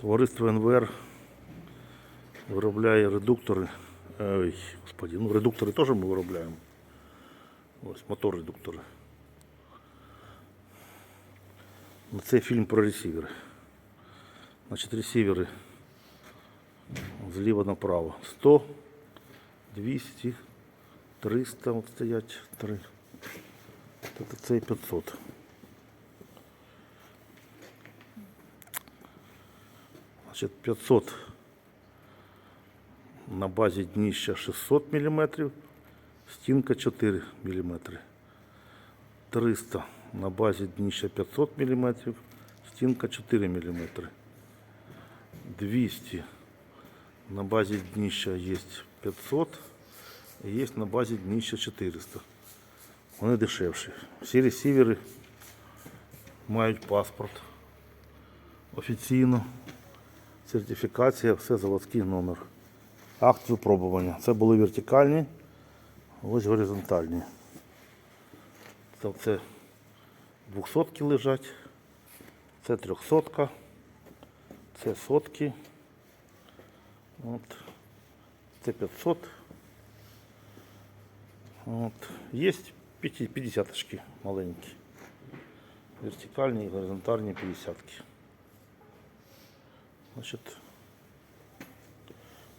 Товариство НВР виробляє редуктори. Ой, господи, ну редуктори теж ми виробляємо. Ось мотор-редуктори. Ну, Це фільм про ресівери. Значить, ресівери зліва направо. 100, 200, 300 от стоять три. Тобто це і 500. Значить, 500 на базі дніща 600 мм, стінка 4 мм. 300 на базі дніща 500 мм, стінка 4 мм. 200 на базі дніща є 500 і є на базі дніща 400. Вони дешевші. Всі ресівери мають паспорт офіційно, Сертифікація, все заводський номер. Акт випробування. Це були вертикальні, ось горизонтальні. Це, це 200 лежать, це 300, це сотки. От. Це 500. От. Є 50 маленькі. Вертикальні і горизонтальні 50. Значить,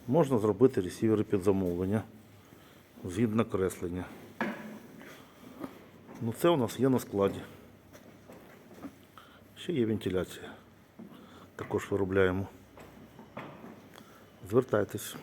можна зробити ресівери під замовлення згідно креслення. Ну це у нас є на складі. Ще є вентиляція. Також виробляємо. Звертайтесь.